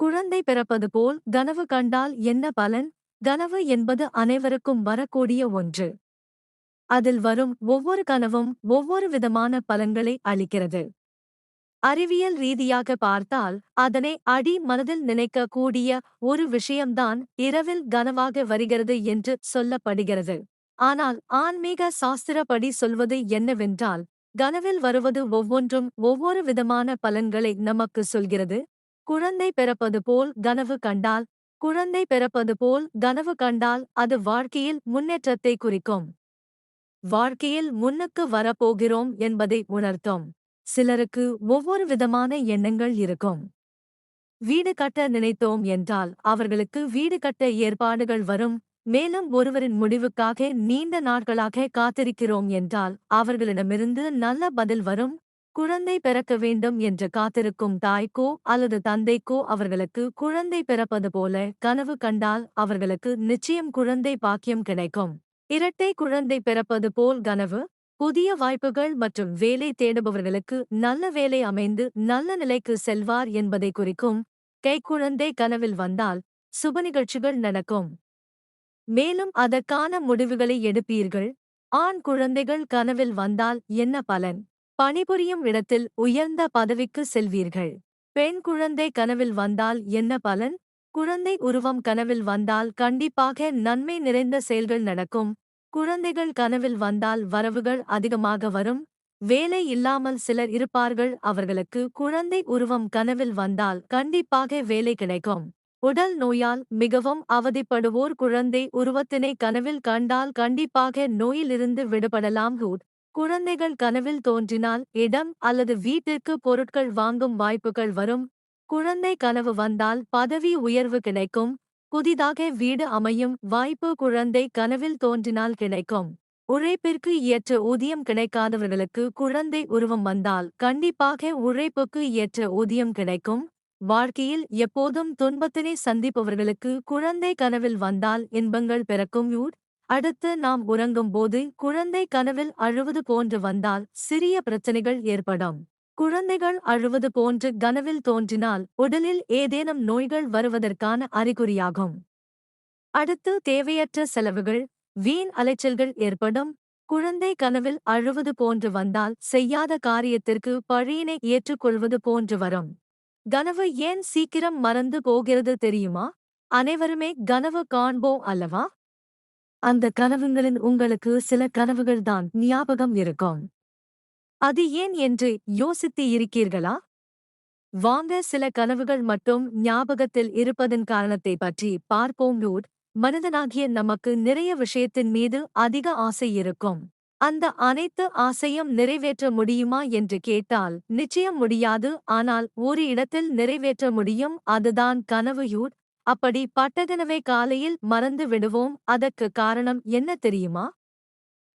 குழந்தை பிறப்பது போல் கனவு கண்டால் என்ன பலன்? கனவு என்பது அனைவருக்கும் வரக்கூடிய ஒன்று. அதில் வரும் ஒவ்வொரு கனவும் ஒவ்வொரு விதமான பலன்களை அளிக்கிறது. அறிவியல் ரீதியாக பார்த்தால் அதனை அடி மனதில் நினைக்க கூடிய ஒரு விஷயம்தான் இரவில் கனவாக வருகிறது என்று சொல்லப்படுகிறது. ஆனால் ஆன்மீக சாஸ்திரப்படி சொல்வது என்னவென்றால் கனவில் வருவது ஒவ்வொன்றும் ஒவ்வொரு விதமான பலன்களை நமக்கு சொல்கிறது. குழந்தை பிறப்பது போல் கனவு கண்டால் குழந்தை பிறப்பது போல் கனவு கண்டால் அது வாழ்க்கையில் முன்னேற்றத்தை குறிக்கும். வாழ்க்கையில் முன்னுக்கு வரப்போகிறோம் என்பதை உணர்த்தும். சிலருக்கு ஒவ்வொரு விதமான எண்ணங்கள் இருக்கும். வீடு கட்ட நினைத்தோம் என்றால் அவர்களுக்கு வீடு கட்ட ஏற்பாடுகள் வரும். மேலும் ஒருவரின் முடிவுக்காக நீண்ட நாட்களாக காத்திருக்கிறோம் என்றால் அவர்களிடமிருந்து நல்ல பதில் வரும். குழந்தை பிறக்க வேண்டும் என்று காத்திருக்கும் தாய்க்கோ அல்லது தந்தைக்கோ அவர்களுக்கு குழந்தை பிறப்பது போல கனவு கண்டால் அவர்களுக்கு நிச்சயம் குழந்தை பாக்கியம் கிடைக்கும். இரட்டை குழந்தை பிறப்பது போல் கனவு புதிய வாய்ப்புகள் மற்றும் வேலை தேடுபவர்களுக்கு நல்ல வேலை அமைந்து நல்ல நிலைக்கு செல்வார் என்பதை குறிக்கும் கைக்குழந்தை கனவில் வந்தால் சுப நிகழ்ச்சிகள் நடக்கும். மேலும் அதற்கான முடிவுகளை எடுப்பீர்கள். ஆண் குழந்தைகள் கனவில் வந்தால் என்ன பலன்? பணிபுரியும் இடத்தில் உயர்ந்த பதவிக்கு செல்வீர்கள். பெண் குழந்தை கனவில் வந்தால் என்ன பலன்? குழந்தை உருவம் கனவில் வந்தால் கண்டிப்பாக நன்மை நிறைந்த செயல்கள் நடக்கும். குழந்தைகள் கனவில் வந்தால் வரவுகள் அதிகமாக வரும். வேலை இல்லாமல் சிலர் இருப்பார்கள். அவர்களுக்கு குழந்தை உருவம் கனவில் வந்தால் கண்டிப்பாக வேலை கிடைக்கும். உடல் நோயால் மிகவும் அவதிப்படுவோர் குழந்தை உருவத்தினை கனவில் கண்டால் கண்டிப்பாக நோயிலிருந்து விடுபடலாம். ஹூட் குழந்தைகள் கனவில் தோன்றினால் இடம் அல்லது வீட்டிற்கு பொருட்கள் வாங்கும் வாய்ப்புகள் வரும். குழந்தை கனவு வந்தால் பதவி உயர்வு கிடைக்கும். புதிதாக வீடு அமையும் வாய்ப்பு குழந்தை கனவில் தோன்றினால் கிடைக்கும். உழைப்பிற்கு ஏற்ற ஊதியம் கிடைக்காதவர்களுக்கு குழந்தை உருவம் வந்தால் கண்டிப்பாக உழைப்புக்கு ஏற்ற ஊதியம் கிடைக்கும். வாழ்க்கையில் எப்போதும் துன்பத்தினை சந்திப்பவர்களுக்கு குழந்தை கனவில் வந்தால் இன்பங்கள் பிறக்கும் யூட் அடுத்து நாம் உறங்கும் போது குழந்தை கனவில் அழுவது போன்று வந்தால் சிறிய பிரச்சனைகள் ஏற்படும். குழந்தைகள் அழுவது போன்று கனவில் தோன்றினால் உடலில் ஏதேனும் நோய்கள் வருவதற்கான அறிகுறியாகும். அடுத்து தேவையற்ற செலவுகள் வீண் அலைச்சல்கள் ஏற்படும். குழந்தை கனவில் அழுவது போன்று வந்தால் செய்யாத காரியத்திற்கு பழியினை ஏற்றுக்கொள்வது போன்று வரும். கனவு ஏன் சீக்கிரம் மறந்து போகிறது தெரியுமா? அனைவருமே கனவு காண்போம் அல்லவா? அந்த கனவுங்களில் உங்களுக்கு சில கனவுகள்தான் ஞாபகம் இருக்கும். அது ஏன் என்று யோசித்து இருக்கீர்களா வாங்க சில கனவுகள் மட்டும் ஞாபகத்தில் இருப்பதன் காரணத்தை பற்றி பார்ப்போம் ரூட் மனிதனாகிய நமக்கு நிறைய விஷயத்தின் மீது அதிக ஆசை இருக்கும். அந்த அனைத்து ஆசையும் நிறைவேற்ற முடியுமா என்று கேட்டால் நிச்சயம் முடியாது. ஆனால் ஒரு இடத்தில் நிறைவேற்ற முடியும். அதுதான் கனவு யூட் அப்படி பட்டகனவை காலையில் மறந்து விடுவோம். அதற்கு காரணம் என்ன தெரியுமா?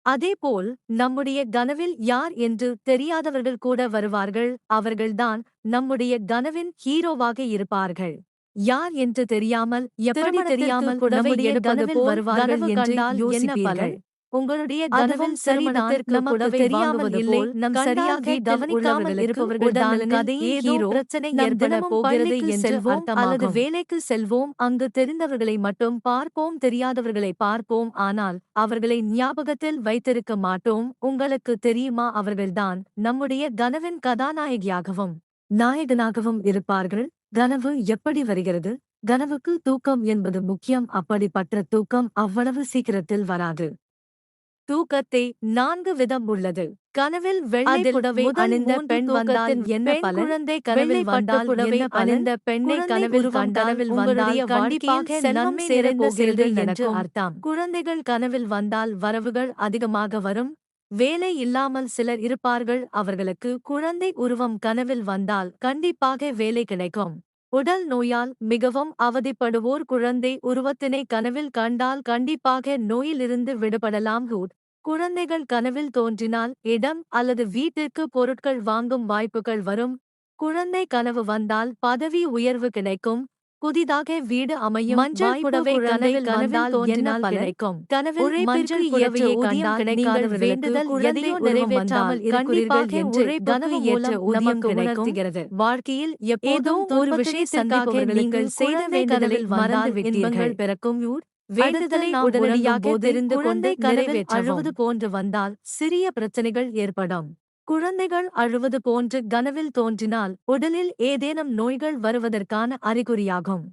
அதேபோல் நம்முடைய கனவில் யார் என்று தெரியாதவர்கள் கூட வருவார்கள். அவர்கள்தான் நம்முடைய கனவின் ஹீரோவாக இருப்பார்கள். யார் என்று தெரியாமல் எப்படி தெரியாமல் வருவார்கள் என்று யோசிப்பீர்கள்? உங்களுடைய கனவில் சரிதான் நமக்கு தெரியாமல் இல்லை. நம் சரியாக கவனிக்காமல் இருப்பவர்கள் கதையே ஹீரோ. பிரச்சனை ஏற்பட போகிறது என்று அல்லது வேலைக்கு செல்வோம். அங்கு தெரிந்தவர்களை மட்டும் பார்ப்போம். தெரியாதவர்களை பார்ப்போம். ஆனால் அவர்களை ஞாபகத்தில் வைத்திருக்க மாட்டோம். உங்களுக்கு தெரியுமா? அவர்கள்தான் நம்முடைய கனவின் கதாநாயகியாகவும் நாயகனாகவும் இருப்பார்கள். கனவு எப்படி வருகிறது? கனவுக்கு தூக்கம் என்பது முக்கியம். அப்படிப்பட்ட தூக்கம் அவ்வளவு சீக்கிரத்தில் வராது. தூக்கத்தை நான்கு விதம் உள்ளது. கனவில் வெள்ளை புடவை அணிந்த பெண் வந்தால் என்ன குழந்தை கனவில் வந்தால் புடவை அணிந்த பெண்ணை கனவில் கனவில் வந்தால் கண்டிப்பாக நன்மை சேரப் போகிறது என்று அர்த்தம். குழந்தைகள் கனவில் வந்தால் வரவுகள் அதிகமாக வரும். வேலை இல்லாமல் சிலர் இருப்பார்கள். அவர்களுக்கு குழந்தை உருவம் கனவில் வந்தால் கண்டிப்பாக வேலை கிடைக்கும். உடல் நோயால் மிகவும் அவதிப்படுவோர் குழந்தை உருவத்தினை கனவில் கண்டால் கண்டிப்பாக நோயிலிருந்து விடுபடலாம். ஹூட் குழந்தைகள் கனவில் தோன்றினால் இடம் அல்லது வீட்டிற்கு பொருட்கள் வாங்கும் வாய்ப்புகள் வரும். குழந்தை கனவு வந்தால் பதவி உயர்வு கிடைக்கும். புதிதாக வீடு அமையும் மஞ்சள் புடவை கனவில் கனவில் தோன்றினால். கிடைக்கும். கனவில் மஞ்சள் ஊதியம் கண்டால் கிடைக்காதவர்களுக்கு வேண்டுதல் எதையோ நிறைவேற்றாமல் கண்டிப்பாக என்று கனவு ஏற்ற ஊதியம் உணர்த்துகிறது வாழ்க்கையில் எப்போதும் ஒரு விஷயத்திற்காக நீங்கள் செய்த வேண்டுதலில் மறந்து விட்டீர்கள். பிறக்கும் யூர் வேண்டுதலை உடனடியாக தெரிந்து கொண்டு நிறைவேற்றவும். அழுவது போன்று வந்தால் சிறிய பிரச்சனைகள் ஏற்படும். குழந்தைகள் அழுவது போன்று கனவில் தோன்றினால் உடலில் ஏதேனும் நோய்கள் வருவதற்கான அறிகுறியாகும்.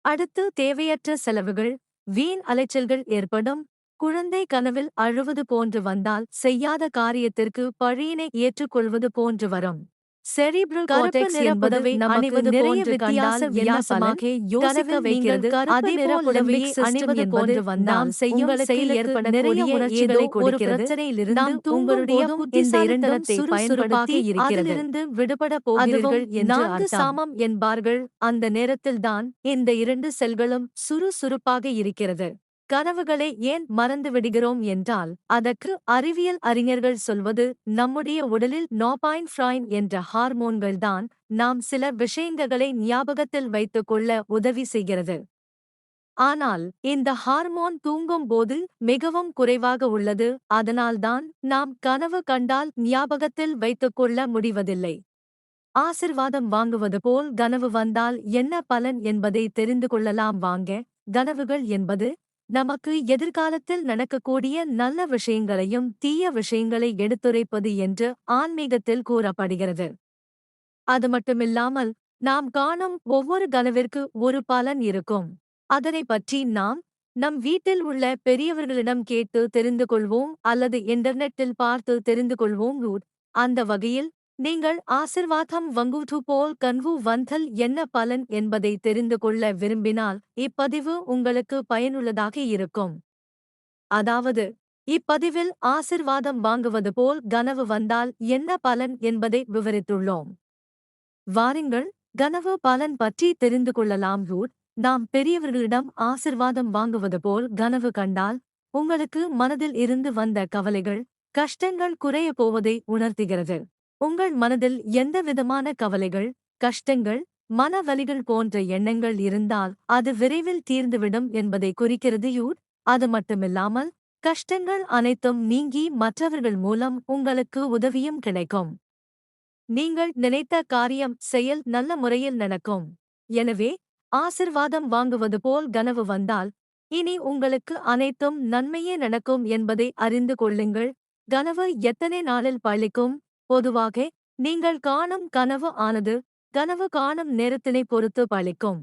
அடுத்து தேவையற்ற செலவுகள் வீண் அலைச்சல்கள் ஏற்படும். குழந்தை கனவில் அழுவது போன்று வந்தால் செய்யாத காரியத்திற்கு பழியினை ஏற்றுக்கொள்வது போன்று வரும். செரிப்ரல் கார்டெக்ஸ் நிற என்பது புடவை நமக்கு நிறைய வித்தியாச வித்தியாசமாக யோசிக்க வைக்கிறது. அதேபோல் புடவையை லிம்பிக் சிஸ்டம் போன்று வந்தால் செய்யும் செயலுக்கு ஏற்படக்கூடிய நிறைய உணர்ச்சிகளை கொடுக்கிறது. பிரச்சனையிலிருந்து நாம் உங்களுடைய இந்த இரண்டத்தை பயன்படுத்தி இருக்கிறது. விடுபட போகிறீர்கள் என்று சாமம் என்பார்கள். அந்த நேரத்தில்தான் இந்த இரண்டு செல்களும் சுறுசுறுப்பாக இருக்கிறது. கனவுகளை ஏன் மறந்து விடுகிறோம் என்றால் அதற்கு அறிவியல் அறிஞர்கள் சொல்வது நம்முடைய உடலில் நோபாயின் ஃப்ராயின் என்ற ஹார்மோன்கள்தான் நாம் சில விஷயங்களை ஞாபகத்தில் வைத்துக் கொள்ள உதவி செய்கிறது. ஆனால் இந்த ஹார்மோன் தூங்கும் போது மிகவும் குறைவாக உள்ளது அதனால்தான் நாம் கனவு கண்டால் ஞாபகத்தில் வைத்துக் கொள்ள முடிவதில்லை. ஆசிர்வாதம் வாங்குவது போல் கனவு வந்தால் என்ன பலன் என்பதை தெரிந்து கொள்ளலாம் வாங்க கனவுகள் என்பது நமக்கு எதிர்காலத்தில் நடக்கக்கூடிய நல்ல விஷயங்களையும் தீய விஷயங்களை எடுத்துரைப்பது என்று ஆன்மீகத்தில் கூறப்படுகிறது. அது மட்டுமில்லாமல் நாம் காணும் ஒவ்வொரு கனவிற்கு ஒரு பலன் இருக்கும். அதனை பற்றி நாம் நம் வீட்டில் உள்ள பெரியவர்களிடம் கேட்டு தெரிந்து கொள்வோம் அல்லது இன்டர்நெட்டில் பார்த்து தெரிந்து கொள்வோம் ரூட் அந்த வகையில் நீங்கள் ஆசிர்வாதம் வங்குவது போல் கன்வு வந்தல் என்ன பலன் என்பதை தெரிந்து கொள்ள விரும்பினால் இப்பதிவு உங்களுக்கு பயனுள்ளதாக இருக்கும். அதாவது இப்பதிவில் ஆசிர்வாதம் வாங்குவது போல் கனவு வந்தால் என்ன பலன் என்பதை விவரித்துள்ளோம். வாருங்கள் கனவு பலன் பற்றி தெரிந்து கொள்ளலாம். ரூட் நாம் பெரியவர்களிடம் ஆசிர்வாதம் வாங்குவது போல் கனவு கண்டால் உங்களுக்கு மனதில் இருந்து வந்த கவலைகள் கஷ்டங்கள் குறைய போவதை உணர்த்துகிறது. உங்கள் மனதில் எந்த விதமான கவலைகள் கஷ்டங்கள் மனவலிகள் போன்ற எண்ணங்கள் இருந்தால் அது விரைவில் தீர்ந்துவிடும் என்பதை குறிக்கிறது யூட். அது மட்டுமில்லாமல் கஷ்டங்கள் அனைத்தும் நீங்கி மற்றவர்கள் மூலம் உங்களுக்கு உதவியும் கிடைக்கும். நீங்கள் நினைத்த காரியம் செயல் நல்ல முறையில் நடக்கும். எனவே ஆசிர்வாதம் வாங்குவது போல் கனவு வந்தால் இனி உங்களுக்கு அனைத்தும் நன்மையே நடக்கும் என்பதை அறிந்து கொள்ளுங்கள். கனவு எத்தனை நாளில் பழிக்கும்? பொதுவாக நீங்கள் காணும் கனவு ஆனது கனவு காணும் நேரத்தினை பொறுத்து பழிக்கும்.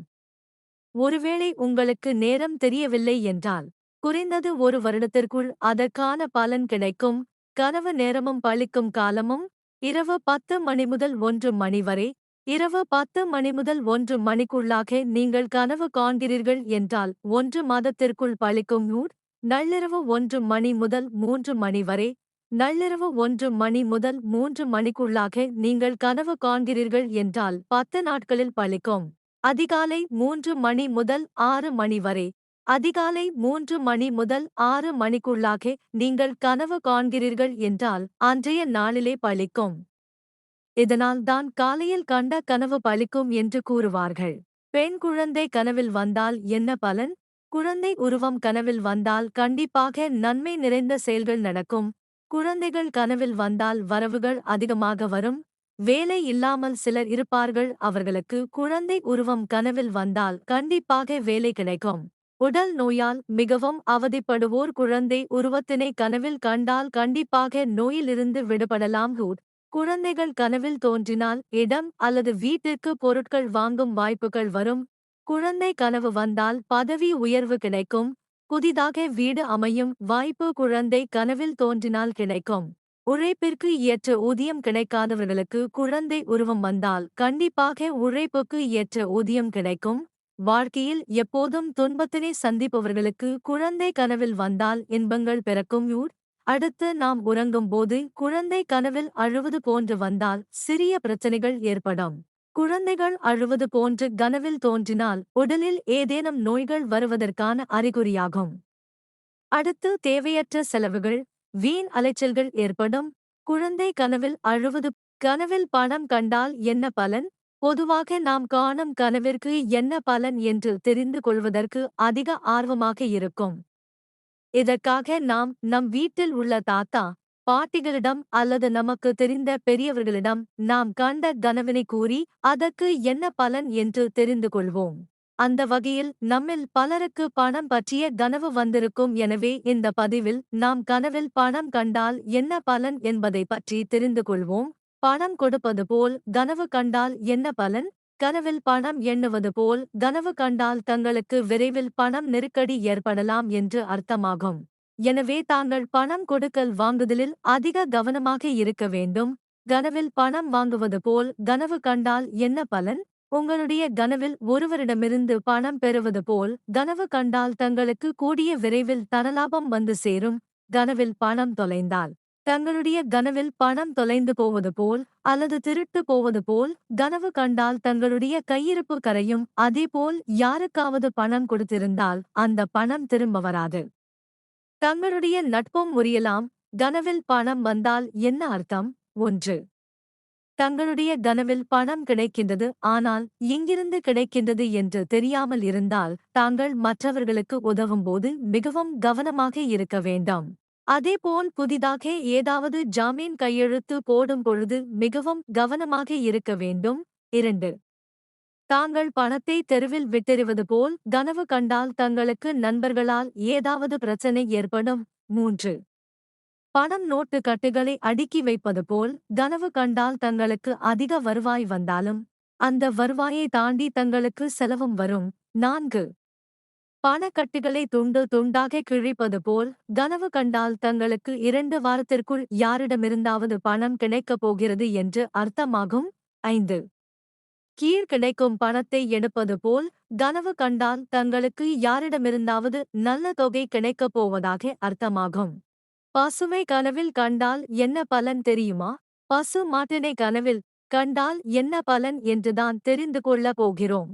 ஒருவேளை உங்களுக்கு நேரம் தெரியவில்லை என்றால் குறைந்தது ஒரு வருடத்திற்குள் அதற்கான பலன் கிடைக்கும். கனவு நேரமும் பழிக்கும் காலமும் இரவு பத்து மணி முதல் ஒன்று மணி வரை இரவு பத்து மணி முதல் ஒன்று மணிக்குள்ளாக நீங்கள் கனவு காண்கிறீர்கள் என்றால் ஒன்று மாதத்திற்குள் பழிக்கும் நூட் நள்ளிரவு ஒன்று மணி முதல் மூன்று மணி வரை நள்ளிரவு ஒன்று மணி முதல் மூன்று மணிக்குள்ளாக நீங்கள் கனவு காண்கிறீர்கள் என்றால் பத்து நாட்களில் பழிக்கும். அதிகாலை மூன்று மணி முதல் ஆறு மணி வரை. அதிகாலை மூன்று மணி முதல் ஆறு மணிக்குள்ளாக நீங்கள் கனவு காண்கிறீர்கள் என்றால் அன்றைய நாளிலே பழிக்கும். இதனால் தான் காலையில் கண்ட கனவு பழிக்கும் என்று கூறுவார்கள். பெண் குழந்தை கனவில் வந்தால் என்ன பலன்? குழந்தை உருவம் கனவில் வந்தால் கண்டிப்பாக நன்மை நிறைந்த செயல்கள் நடக்கும். குழந்தைகள் கனவில் வந்தால் வரவுகள் அதிகமாக வரும். வேலை இல்லாமல் சிலர் இருப்பார்கள். அவர்களுக்கு குழந்தை உருவம் கனவில் வந்தால் கண்டிப்பாக வேலை கிடைக்கும். உடல் நோயால் மிகவும் அவதிப்படுவோர் குழந்தை உருவத்தினை கனவில் கண்டால் கண்டிப்பாக நோயிலிருந்து விடுபடலாம். ரூட் குழந்தைகள் கனவில் தோன்றினால் இடம் அல்லது வீட்டிற்கு பொருட்கள் வாங்கும் வாய்ப்புகள் வரும். குழந்தை கனவு வந்தால் பதவி உயர்வு கிடைக்கும். புதிதாக வீடு அமையும் வாய்ப்பு குழந்தை கனவில் தோன்றினால் கிடைக்கும். உழைப்பிற்கு ஏற்ற ஊதியம் கிடைக்காதவர்களுக்கு குழந்தை உருவம் வந்தால் கண்டிப்பாக உழைப்புக்கு ஏற்ற ஊதியம் கிடைக்கும். வாழ்க்கையில் எப்போதும் துன்பத்தினை சந்திப்பவர்களுக்கு குழந்தை கனவில் வந்தால் இன்பங்கள் பிறக்கும் யூர் அடுத்து நாம் உறங்கும் போது குழந்தை கனவில் அழுவது போன்று வந்தால் சிறிய பிரச்சனைகள் ஏற்படும். குழந்தைகள் அழுவது போன்று கனவில் தோன்றினால் உடலில் ஏதேனும் நோய்கள் வருவதற்கான அறிகுறியாகும். அடுத்து தேவையற்ற செலவுகள் வீண் அலைச்சல்கள் ஏற்படும். குழந்தை கனவில் அழுவது கனவில் பணம் கண்டால் என்ன பலன்? பொதுவாக நாம் காணும் கனவிற்கு என்ன பலன் என்று தெரிந்து கொள்வதற்கு அதிக ஆர்வமாக இருக்கும். இதற்காக நாம் நம் வீட்டில் உள்ள தாத்தா பாட்டிகளிடம் அல்லது நமக்கு தெரிந்த பெரியவர்களிடம் நாம் கண்ட கனவினை கூறி அதற்கு என்ன பலன் என்று தெரிந்து கொள்வோம். அந்த வகையில் நம்மில் பலருக்கு பணம் பற்றிய கனவு வந்திருக்கும். எனவே இந்த பதிவில் நாம் கனவில் பணம் கண்டால் என்ன பலன் என்பதை பற்றி தெரிந்து கொள்வோம். பணம் கொடுப்பது போல் கனவு கண்டால் என்ன பலன்? கனவில் பணம் எண்ணுவது போல் கனவு கண்டால் தங்களுக்கு விரைவில் பணம் நெருக்கடி ஏற்படலாம் என்று அர்த்தமாகும். எனவே தாங்கள் பணம் கொடுக்கல் வாங்குதலில் அதிக கவனமாக இருக்க வேண்டும். கனவில் பணம் வாங்குவது போல் கனவு கண்டால் என்ன பலன்? உங்களுடைய கனவில் ஒருவரிடமிருந்து பணம் பெறுவது போல் கனவு கண்டால் தங்களுக்கு கூடிய விரைவில் தனலாபம் வந்து சேரும். கனவில் பணம் தொலைந்தால் தங்களுடைய கனவில் பணம் தொலைந்து போவது போல் அல்லது திருட்டு போவது போல் கனவு கண்டால் தங்களுடைய கையிருப்பு கரையும். அதேபோல் யாருக்காவது பணம் கொடுத்திருந்தால் அந்த பணம் திரும்ப வராது. தங்களுடைய நட்பும் முறியலாம். கனவில் பணம் வந்தால் என்ன அர்த்தம்? ஒன்று. தங்களுடைய கனவில் பணம் கிடைக்கின்றது. ஆனால் எங்கிருந்து கிடைக்கின்றது என்று தெரியாமல் இருந்தால் தாங்கள் மற்றவர்களுக்கு உதவும்போது மிகவும் கவனமாக இருக்க வேண்டாம். அதேபோல் புதிதாக ஏதாவது ஜாமீன் கையெழுத்து போடும் பொழுது மிகவும் கவனமாக இருக்க வேண்டும். இரண்டு. தாங்கள் பணத்தை தெருவில் விட்டெறிவது போல் கனவு கண்டால் தங்களுக்கு நண்பர்களால் ஏதாவது பிரச்சனை ஏற்படும். மூன்று. பணம் நோட்டு கட்டுகளை அடுக்கி வைப்பது போல் கனவு கண்டால் தங்களுக்கு அதிக வருவாய் வந்தாலும் அந்த வருவாயை தாண்டி தங்களுக்கு செலவும் வரும். நான்கு. பணக்கட்டுகளை துண்டு துண்டாக கிழிப்பது போல் கனவு கண்டால் தங்களுக்கு இரண்டு வாரத்திற்குள் யாரிடமிருந்தாவது பணம் கிடைக்கப் போகிறது என்று அர்த்தமாகும். ஐந்து. கீழ் கிடைக்கும் பணத்தை எடுப்பது போல் கனவு கண்டால் தங்களுக்கு யாரிடமிருந்தாவது நல்ல தொகை கிடைக்கப் போவதாக அர்த்தமாகும். பசுமை கனவில் கண்டால் என்ன பலன் தெரியுமா? பசு மாட்டினை கனவில் கண்டால் என்ன பலன் என்றுதான் தெரிந்து கொள்ளப் போகிறோம்.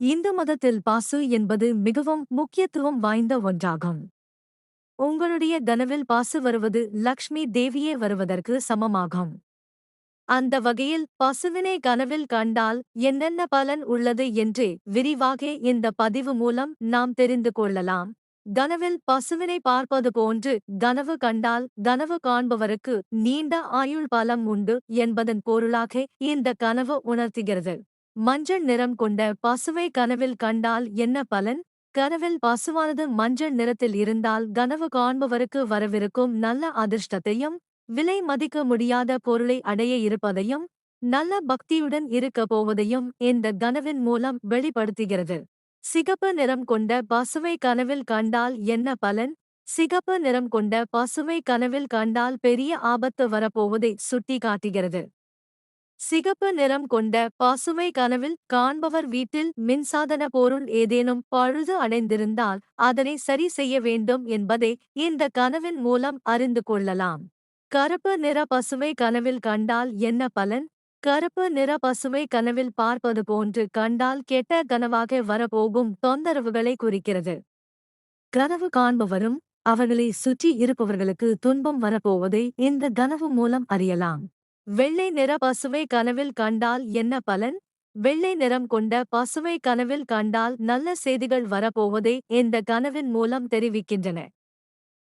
இந்து மதத்தில் பாசு என்பது மிகவும் முக்கியத்துவம் வாய்ந்த ஒன்றாகும். உங்களுடைய கனவில் பாசு வருவது லக்ஷ்மி தேவியே வருவதற்கு சமமாகும். அந்த வகையில் பசுவினை கனவில் கண்டால் என்னென்ன பலன் உள்ளது என்று விரிவாக இந்த பதிவு மூலம் நாம் தெரிந்து கொள்ளலாம். கனவில் பசுவினை பார்ப்பது போன்று கனவு கண்டால் கனவு காண்பவருக்கு நீண்ட ஆயுள் பலம் உண்டு என்பதன் பொருளாக இந்த கனவு உணர்த்துகிறது. மஞ்சள் நிறம் கொண்ட பசுவை கனவில் கண்டால் என்ன பலன்? கனவில் பசுவானது மஞ்சள் நிறத்தில் இருந்தால் கனவு காண்பவருக்கு வரவிருக்கும் நல்ல அதிர்ஷ்டத்தையும் விலை மதிக்க முடியாத பொருளை அடைய இருப்பதையும் நல்ல பக்தியுடன் இருக்க போவதையும் இந்த கனவின் மூலம் வெளிப்படுத்துகிறது. சிகப்பு நிறம் கொண்ட பசுவை கனவில் கண்டால் என்ன பலன்? சிகப்பு நிறம் கொண்ட பசுவை கனவில் கண்டால் பெரிய ஆபத்து வரப்போவதை சுட்டி காட்டுகிறது சிகப்பு நிறம் கொண்ட பசுமை கனவில் காண்பவர் வீட்டில் மின்சாதன பொருள் ஏதேனும் பழுது அடைந்திருந்தால் அதனை சரி செய்ய வேண்டும் என்பதை இந்த கனவின் மூலம் அறிந்து கொள்ளலாம். கருப்பு நிற பசுமை கனவில் கண்டால் என்ன பலன்? கருப்பு நிற பசுமை கனவில் பார்ப்பது போன்று கண்டால் கெட்ட கனவாக வரப்போகும் தொந்தரவுகளை குறிக்கிறது. கனவு காண்பவரும் அவர்களை சுற்றி இருப்பவர்களுக்கு துன்பம் வரப்போவதை இந்த கனவு மூலம் அறியலாம். வெள்ளை நிற பசுவை கனவில் கண்டால் என்ன பலன்? வெள்ளை நிறம் கொண்ட பசுவை கனவில் கண்டால் நல்ல செய்திகள் வரப்போவதை இந்த கனவின் மூலம் தெரிவிக்கின்றன.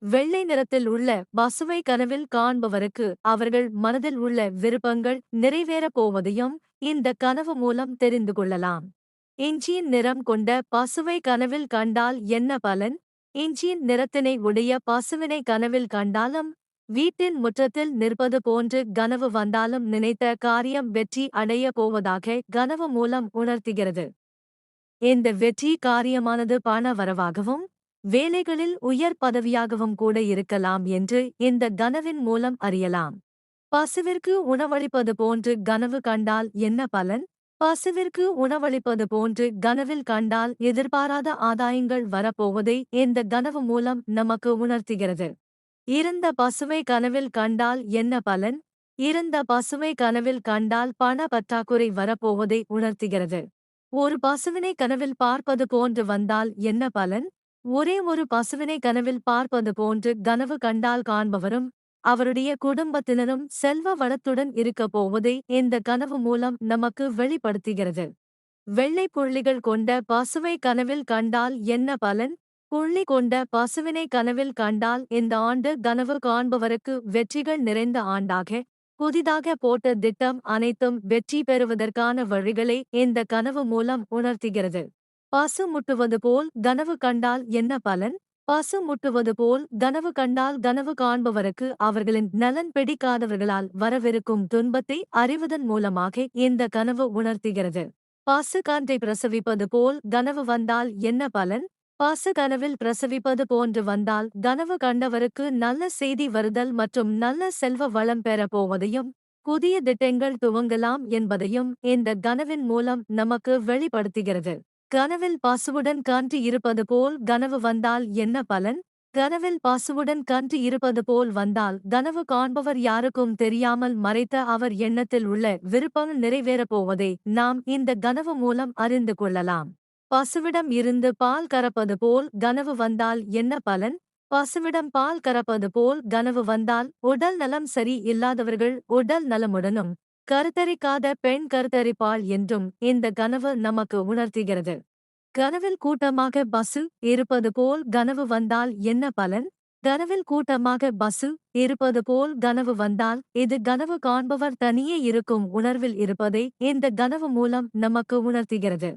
வெள்ளை நிறத்தில் உள்ள பசுவை கனவில் காண்பவருக்கு அவர்கள் மனதில் உள்ள விருப்பங்கள் நிறைவேறப் போவதையும் இந்த கனவு மூலம் தெரிந்து கொள்ளலாம். இஞ்சியின் நிறம் கொண்ட பசுவை கனவில் கண்டால் என்ன பலன்? இஞ்சியின் நிறத்தினை உடைய பசுவினை கனவில் கண்டாலும் வீட்டின் முற்றத்தில் நிற்பது போன்று கனவு வந்தாலும் நினைத்த காரியம் வெற்றி அடைய போவதாக கனவு மூலம் உணர்த்துகிறது. இந்த வெற்றி காரியமானது பண வரவாகவும் வேலைகளில் உயர் பதவியாகவும் கூட இருக்கலாம் என்று இந்த கனவின் மூலம் அறியலாம். பசுவிற்கு உணவளிப்பது போன்று கனவு கண்டால் என்ன பலன்? பசுவிற்கு உணவளிப்பது போன்று கனவில் கண்டால் எதிர்பாராத ஆதாயங்கள் வரப்போவதை இந்த கனவு மூலம் நமக்கு உணர்த்துகிறது. இருந்த பசுவை கனவில் கண்டால் என்ன பலன்? இருந்த பசுவை கனவில் கண்டால் பண பற்றாக்குறை வரப்போவதை உணர்த்துகிறது. ஒரு பசுவினை கனவில் பார்ப்பது போன்று வந்தால் என்ன பலன்? ஒரே ஒரு பசுவினை கனவில் பார்ப்பது போன்று கனவு கண்டால் காண்பவரும் அவருடைய குடும்பத்தினரும் செல்வ வளத்துடன் இருக்கப் போவதை இந்த கனவு மூலம் நமக்கு வெளிப்படுத்துகிறது. வெள்ளை புள்ளிகள் கொண்ட பசுவை கனவில் கண்டால் என்ன பலன்? புள்ளி கொண்ட பசுவினை கனவில் கண்டால் இந்த ஆண்டு கனவு காண்பவருக்கு வெற்றிகள் நிறைந்த ஆண்டாக புதிதாக போட்ட திட்டம் அனைத்தும் வெற்றி பெறுவதற்கான வழிகளை இந்த கனவு மூலம் உணர்த்துகிறது. பசு முட்டுவது போல் கனவு கண்டால் என்ன பலன்? பசு முட்டுவது போல் கனவு கண்டால் கனவு காண்பவருக்கு அவர்களின் நலன் பிடிக்காதவர்களால் வரவிருக்கும் துன்பத்தை அறிவதன் மூலமாக இந்த கனவு உணர்த்துகிறது. பாசு கான்றை பிரசவிப்பது போல் கனவு வந்தால் என்ன பலன்? பாசு கனவில் பிரசவிப்பது போன்று வந்தால் கனவு கண்டவருக்கு நல்ல செய்தி வருதல் மற்றும் நல்ல செல்வ வளம் பெறப் போவதையும் புதிய திட்டங்கள் துவங்கலாம் என்பதையும் இந்த கனவின் மூலம் நமக்கு வெளிப்படுத்துகிறது. கனவில் பசுவுடன் கன்று இருப்பது போல் கனவு வந்தால் என்ன பலன்? கனவில் பசுவுடன் கன்று இருப்பது போல் வந்தால் கனவு காண்பவர் யாருக்கும் தெரியாமல் மறைத்த அவர் எண்ணத்தில் உள்ள விருப்பம் நிறைவேறப் போவதை. நாம் இந்த கனவு மூலம் அறிந்து கொள்ளலாம். பசுவிடம் இருந்து பால் கறப்பது போல் கனவு வந்தால் என்ன பலன்? பசுவிடம் பால் கறப்பது போல் கனவு வந்தால் உடல் நலம் சரி இல்லாதவர்கள் உடல் நலமுடனும் கருத்தரிக்காத பெண் கருத்தரிப்பாள் என்றும் இந்த கனவு நமக்கு உணர்த்துகிறது. கனவில் கூட்டமாக பசு இருப்பது போல் கனவு வந்தால் என்ன பலன்? கனவில் கூட்டமாக பசு இருப்பது போல் கனவு வந்தால் இது கனவு காண்பவர் தனியே இருக்கும் உணர்வில் இருப்பதை இந்த கனவு மூலம் நமக்கு உணர்த்துகிறது.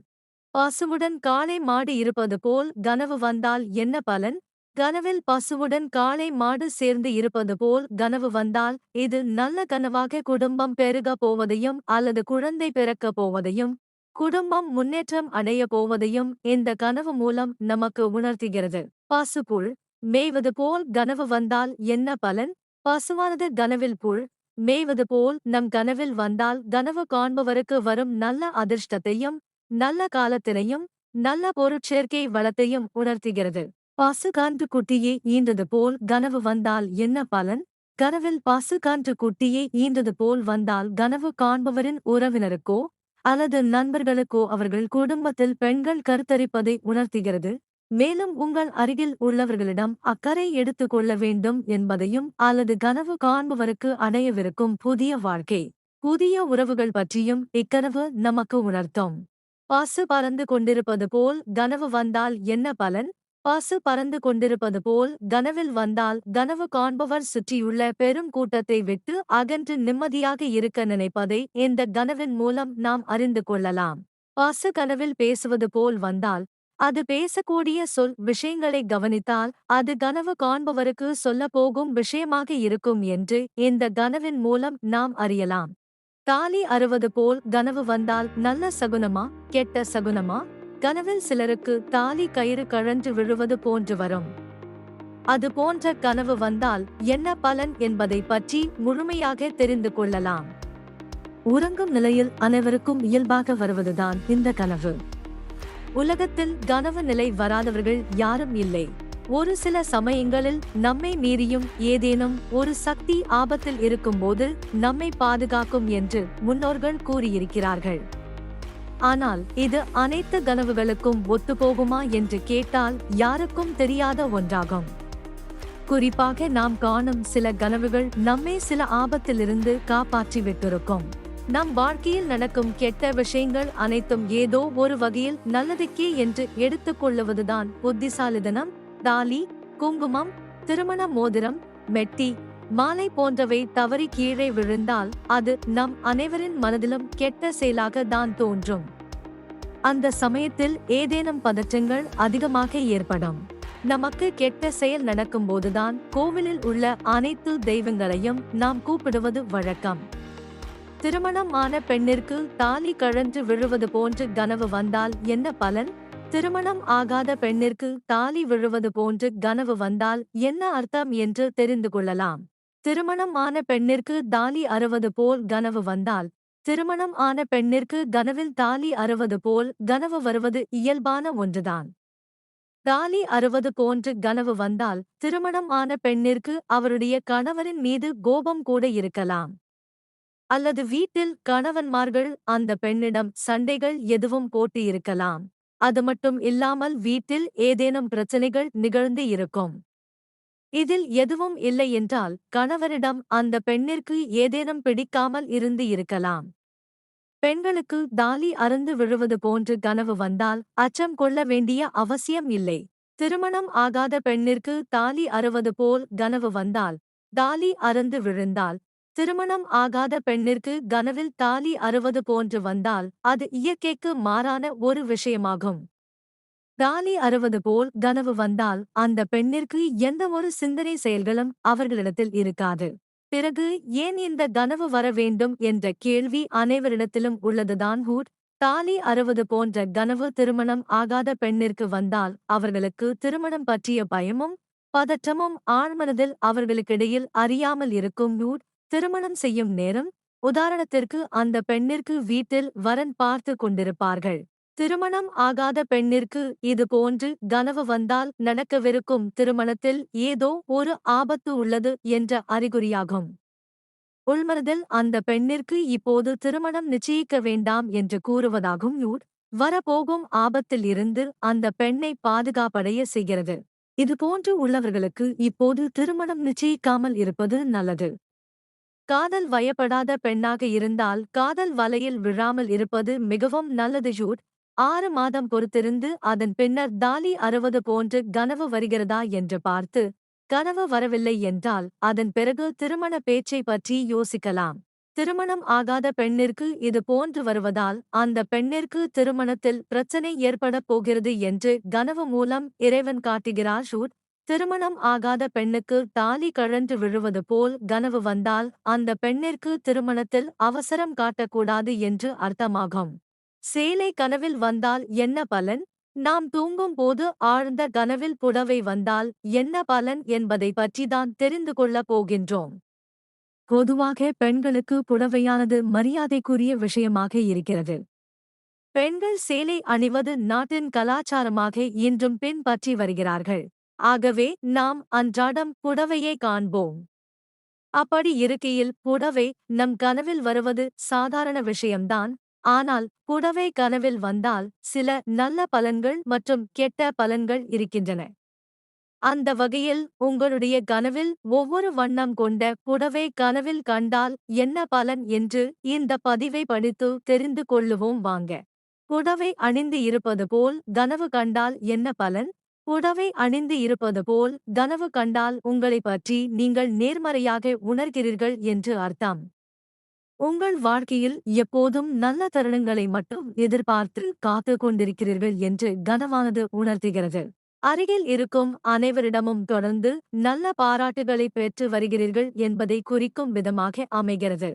பசுவுடன் காளை மாடி இருப்பது போல் கனவு வந்தால் என்ன பலன்? கனவில் பசுவுடன் காளை மாடு சேர்ந்து இருப்பது போல் கனவு வந்தால் இது நல்ல கனவாக குடும்பம் பெருக போவதையும் அல்லது குழந்தை பிறக்கப் போவதையும் குடும்பம் முன்னேற்றம் அடைய போவதையும் இந்த கனவு மூலம் நமக்கு உணர்த்துகிறது. பசுப்புல் மேய்வது போல் கனவு வந்தால் என்ன பலன்? பசுவானது கனவில் புல் மேய்வது போல் நம் கனவில் வந்தால் கனவு காண்பவருக்கு வரும் நல்ல அதிர்ஷ்டத்தையும் நல்ல காலத்தினையும் நல்ல பொருட்சேர்க்கை வளத்தையும் உணர்த்துகிறது. பசு குட்டியே குட்டியை ஈன்றது போல் கனவு வந்தால் என்ன பலன்? கனவில் பசு குட்டியே குட்டியை ஈன்றது போல் வந்தால் கனவு காண்பவரின் உறவினருக்கோ அல்லது நண்பர்களுக்கோ அவர்கள் குடும்பத்தில் பெண்கள் கருத்தரிப்பதை உணர்த்துகிறது. மேலும் உங்கள் அருகில் உள்ளவர்களிடம் அக்கறை எடுத்துக் கொள்ள வேண்டும் என்பதையும் அல்லது கனவு காண்பவருக்கு அடையவிருக்கும் புதிய வாழ்க்கை புதிய உறவுகள் பற்றியும் இக்கனவு நமக்கு உணர்த்தும். பாசு பறந்து கொண்டிருப்பது போல் கனவு வந்தால் என்ன பலன்? பாசு பறந்து கொண்டிருப்பது போல் கனவில் வந்தால் கனவு காண்பவர் சுற்றியுள்ள பெரும் கூட்டத்தை விட்டு அகன்று நிம்மதியாக இருக்க நினைப்பதை இந்த கனவின் மூலம் நாம் அறிந்து கொள்ளலாம். பாசு கனவில் பேசுவது போல் வந்தால் அது பேசக்கூடிய சொல் விஷயங்களை கவனித்தால் அது கனவு காண்பவருக்கு சொல்லப்போகும் விஷயமாக இருக்கும் என்று இந்த கனவின் மூலம் நாம் அறியலாம். தாலி அறுவது போல் கனவு வந்தால் நல்ல சகுனமா கெட்ட சகுனமா? கனவில் சிலருக்கு தாலி கயிறு கழன்று விழுவது போன்று வரும். அது போன்ற கனவு வந்தால் என்ன பலன் என்பதை பற்றி முழுமையாக தெரிந்து கொள்ளலாம். உறங்கும் நிலையில் அனைவருக்கும் இயல்பாக வருவதுதான் இந்த கனவு. உலகத்தில் கனவு நிலை வராதவர்கள் யாரும் இல்லை. ஒரு சில சமயங்களில் நம்மை மீறியும் ஏதேனும் ஒரு சக்தி ஆபத்தில் இருக்கும்போது நம்மை பாதுகாக்கும் என்று முன்னோர்கள் கூறியிருக்கிறார்கள். ஆனால் இது அனைத்து கனவுகளுக்கும் ஒத்துப்போகுமா என்று கேட்டால் யாருக்கும் தெரியாத ஒன்றாகும். குறிப்பாக நாம் காணும் சில கனவுகள் நம்மை சில ஆபத்திலிருந்து காப்பாற்றி விட்டிருக்கும் நம் வாழ்க்கையில் நடக்கும் கெட்ட விஷயங்கள் அனைத்தும் ஏதோ ஒரு வகையில் நல்லதுக்கே என்று எடுத்துக்கொள்ளுவதுதான் புத்திசாலிதனம் தாலி குங்குமம் திருமண மோதிரம் மெட்டி மாலை போன்றவை தவறி கீழே விழுந்தால் அது நம் அனைவரின் மனதிலும் கெட்ட செயலாக தான் தோன்றும். அந்த சமயத்தில் ஏதேனும் பதற்றங்கள் அதிகமாக ஏற்படும். நமக்கு கெட்ட செயல் நடக்கும்போதுதான் கோவிலில் உள்ள அனைத்து தெய்வங்களையும் நாம் கூப்பிடுவது வழக்கம். திருமணம் ஆன பெண்ணிற்கு தாலி கழன்று விழுவது போன்று கனவு வந்தால் என்ன பலன்? திருமணம் ஆகாத பெண்ணிற்கு தாலி விழுவது போன்று கனவு வந்தால் என்ன அர்த்தம் என்று தெரிந்து கொள்ளலாம். திருமணம் ஆன பெண்ணிற்கு தாலி அறுவது போல் கனவு வந்தால் திருமணம் ஆன பெண்ணிற்கு கனவில் தாலி அறுவது போல் கனவு வருவது இயல்பான ஒன்றுதான். தாலி அறுவது போன்று கனவு வந்தால் திருமணம் ஆன பெண்ணிற்கு அவருடைய கணவரின் மீது கோபம் கூட இருக்கலாம். அல்லது வீட்டில் கணவன்மார்கள் அந்த பெண்ணிடம் சண்டைகள் எதுவும் போட்டு இருக்கலாம். அது மட்டும் இல்லாமல் வீட்டில் ஏதேனும் பிரச்சனைகள் நிகழ்ந்து இருக்கும். இதில் எதுவும் இல்லை என்றால் கணவரிடம் அந்த பெண்ணிற்கு ஏதேனும் பிடிக்காமல் இருந்து இருக்கலாம். பெண்களுக்கு தாலி அருந்து விழுவது போன்று கனவு வந்தால் அச்சம் கொள்ள வேண்டிய அவசியம் இல்லை. திருமணம் ஆகாத பெண்ணிற்கு தாலி அறுவது போல் கனவு வந்தால் தாலி அருந்து விழுந்தால் திருமணம் ஆகாத பெண்ணிற்கு கனவில் தாலி அறுவது போன்று வந்தால் அது இயற்கைக்கு மாறான ஒரு விஷயமாகும். தாலி அறுவது போல் கனவு வந்தால் அந்த பெண்ணிற்கு எந்த ஒரு சிந்தனை செயல்களும் அவர்களிடத்தில் இருக்காது. பிறகு ஏன் இந்த கனவு வர வேண்டும் என்ற கேள்வி அனைவரிடத்திலும் உள்ளதுதான் ஹூட். தாலி அறுவது போன்ற கனவு திருமணம் ஆகாத பெண்ணிற்கு வந்தால் அவர்களுக்கு திருமணம் பற்றிய பயமும் பதற்றமும் ஆழ்மனதில் அவர்களுக்கிடையில் அறியாமல் இருக்கும் நூட் திருமணம் செய்யும் நேரம் உதாரணத்திற்கு அந்த பெண்ணிற்கு வீட்டில் வரன் பார்த்து கொண்டிருப்பார்கள். திருமணம் ஆகாத பெண்ணிற்கு இது போன்று கனவு வந்தால் நடக்கவிருக்கும் திருமணத்தில் ஏதோ ஒரு ஆபத்து உள்ளது என்ற அறிகுறியாகும். உள்மனதில் அந்த பெண்ணிற்கு இப்போது திருமணம் நிச்சயிக்க வேண்டாம் என்று கூறுவதாகும். யூட் வரப்போகும் ஆபத்தில் இருந்து அந்த பெண்ணை பாதுகாப்படைய செய்கிறது. இதுபோன்று உள்ளவர்களுக்கு இப்போது திருமணம் நிச்சயிக்காமல் இருப்பது நல்லது. காதல் வயப்படாத பெண்ணாக இருந்தால் காதல் வலையில் விழாமல் இருப்பது மிகவும் நல்லது. ஜூட் ஆறு மாதம் பொறுத்திருந்து அதன் பின்னர் தாலி அறுவது போன்று கனவு வருகிறதா என்று பார்த்து கனவு வரவில்லை என்றால் அதன் பிறகு திருமண பேச்சை பற்றி யோசிக்கலாம். திருமணம் ஆகாத பெண்ணிற்கு இது போன்று வருவதால் அந்த பெண்ணிற்கு திருமணத்தில் பிரச்சனை ஏற்படப் போகிறது என்று கனவு மூலம் இறைவன் காட்டுகிறார் ஷூட் திருமணம் ஆகாத பெண்ணுக்கு தாலி கழன்று விழுவது போல் கனவு வந்தால் அந்த பெண்ணிற்கு திருமணத்தில் அவசரம் காட்டக்கூடாது என்று அர்த்தமாகும். சேலை கனவில் வந்தால் என்ன பலன்? நாம் தூங்கும் போது ஆழ்ந்த கனவில் புடவை வந்தால் என்ன பலன் என்பதை பற்றிதான் தெரிந்து கொள்ளப் போகின்றோம். பொதுவாக பெண்களுக்கு புடவையானது மரியாதைக்குரிய விஷயமாக இருக்கிறது. பெண்கள் சேலை அணிவது நாட்டின் கலாச்சாரமாக இன்றும் பின்பற்றி வருகிறார்கள். ஆகவே நாம் அன்றாடம் புடவையை காண்போம். அப்படி இருக்கையில் புடவை நம் கனவில் வருவது சாதாரண விஷயம்தான். ஆனால் புடவை கனவில் வந்தால் சில நல்ல பலன்கள் மற்றும் கெட்ட பலன்கள் இருக்கின்றன. அந்த வகையில் உங்களுடைய கனவில் ஒவ்வொரு வண்ணம் கொண்ட புடவை கனவில் கண்டால் என்ன பலன் என்று இந்த பதிவை படித்து தெரிந்து கொள்ளுவோம் வாங்க. புடவை அணிந்து இருப்பது போல் கனவு கண்டால் என்ன பலன்? புடவை அணிந்து இருப்பது போல் கனவு கண்டால் உங்களை பற்றி நீங்கள் நேர்மறையாக உணர்கிறீர்கள் என்று அர்த்தம். உங்கள் வாழ்க்கையில் எப்போதும் நல்ல தருணங்களை மட்டும் எதிர்பார்த்து காத்து கொண்டிருக்கிறீர்கள் என்று கனவானது உணர்த்துகிறது. அருகில் இருக்கும் அனைவரிடமும் தொடர்ந்து நல்ல பாராட்டுகளை பெற்று வருகிறீர்கள் என்பதை குறிக்கும் விதமாக அமைகிறது.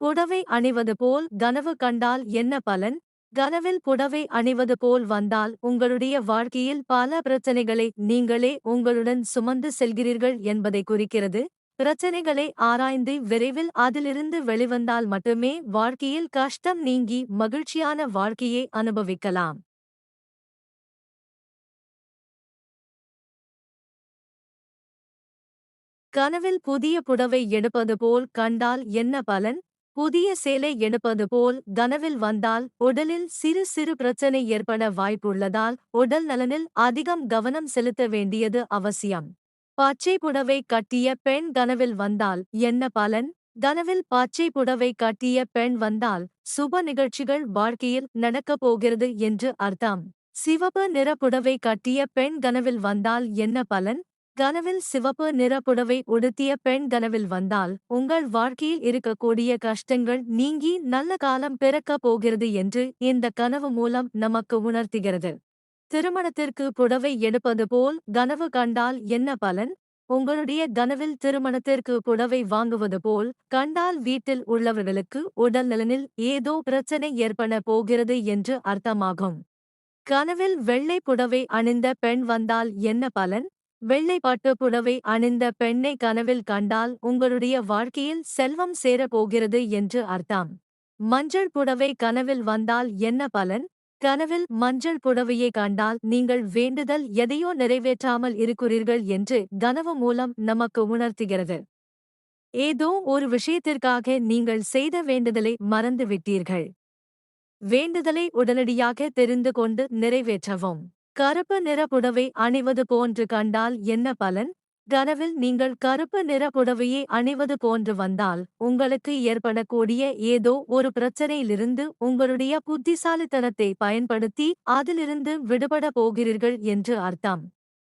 புடவை அணிவது போல் கனவு கண்டால் என்ன பலன்? கனவில் புடவை அணிவது போல் வந்தால் உங்களுடைய வாழ்க்கையில் பல பிரச்சனைகளை நீங்களே உங்களுடன் சுமந்து செல்கிறீர்கள் என்பதை குறிக்கிறது. பிரச்சனைகளை ஆராய்ந்து விரைவில் அதிலிருந்து வெளிவந்தால் மட்டுமே வாழ்க்கையில் கஷ்டம் நீங்கி மகிழ்ச்சியான வாழ்க்கையை அனுபவிக்கலாம். கனவில் புதிய புடவை எடுப்பது போல் கண்டால் என்ன பலன்? புதிய சேலை எடுப்பது போல் கனவில் வந்தால் உடலில் சிறு சிறு பிரச்சனை ஏற்பட வாய்ப்புள்ளதால் உடல் நலனில் அதிகம் கவனம் செலுத்த வேண்டியது அவசியம். பாச்சை புடவை கட்டிய பெண் கனவில் வந்தால் என்ன பலன்? கனவில் பாச்சை புடவை கட்டிய பெண் வந்தால் சுப நிகழ்ச்சிகள் வாழ்க்கையில் நடக்கப் போகிறது என்று அர்த்தம். சிவப்பு நிற புடவை கட்டிய பெண் கனவில் வந்தால் என்ன பலன்? கனவில் சிவப்பு நிற புடவை உடுத்திய பெண் கனவில் வந்தால் உங்கள் வாழ்க்கையில் இருக்கக்கூடிய கஷ்டங்கள் நீங்கி நல்ல காலம் பிறக்கப் போகிறது என்று இந்த கனவு மூலம் நமக்கு உணர்த்துகிறது. திருமணத்திற்கு புடவை எடுப்பது போல் கனவு கண்டால் என்ன பலன்? உங்களுடைய கனவில் திருமணத்திற்கு புடவை வாங்குவது போல் கண்டால் வீட்டில் உள்ளவர்களுக்கு உடல் நலனில் ஏதோ பிரச்சனை ஏற்பட போகிறது என்று அர்த்தமாகும். கனவில் வெள்ளை புடவை அணிந்த பெண் வந்தால் என்ன பலன்? வெள்ளை பட்டு புடவை அணிந்த பெண்ணை கனவில் கண்டால் உங்களுடைய வாழ்க்கையில் செல்வம் சேரப் போகிறது என்று அர்த்தம். மஞ்சள் புடவை கனவில் வந்தால் என்ன பலன்? கனவில் மஞ்சள் புடவையை கண்டால் நீங்கள் வேண்டுதல் எதையோ நிறைவேற்றாமல் இருக்கிறீர்கள் என்று கனவு மூலம் நமக்கு உணர்த்துகிறது. ஏதோ ஒரு விஷயத்திற்காக நீங்கள் செய்த வேண்டுதலை மறந்து விட்டீர்கள். வேண்டுதலை உடனடியாக தெரிந்து கொண்டு நிறைவேற்றவும். கருப்பு நிற புடவை அணிவது போன்று கண்டால் என்ன பலன்? கனவில் நீங்கள் கருப்பு நிற புடவையை அணிவது போன்று வந்தால் உங்களுக்கு ஏற்படக்கூடிய ஏதோ ஒரு பிரச்சனையிலிருந்து உங்களுடைய புத்திசாலித்தனத்தை பயன்படுத்தி அதிலிருந்து விடுபட போகிறீர்கள் என்று அர்த்தம்.